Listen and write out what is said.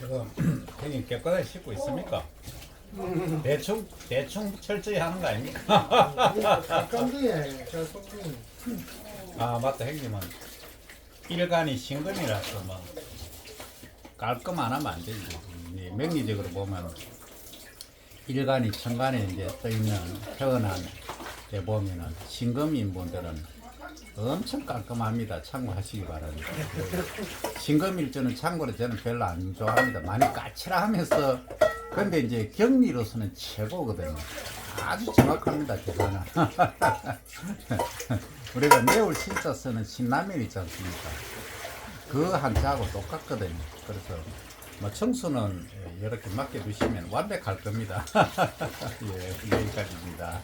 지금 형님 깨끗하게 씻고 있습니까? 대충 대충 철저히 하는 거 아닙니까? 깜짝이야. 아 맞다 형님은 일간이 신금이라서 뭐 깔끔 안 하면 안 되지. 이 명리적으로 보면 일간이 천간에 이제 떠 있는 태어난 데 보면은 신금인 분들은 엄청 깔끔합니다. 참고하시기 바랍니다. 신금일주는 참고로 저는 별로 안 좋아합니다. 많이 까칠하면서 근데 이제 경리로서는 최고거든요. 아주 정확합니다. 계산은. 우리가 매울 신자 쓰는 신라면 있지 않습니까? 그 한자하고 똑같거든요. 그래서 뭐 청소는 이렇게 맡겨두시면 완벽할 겁니다. 예, 여기까지입니다.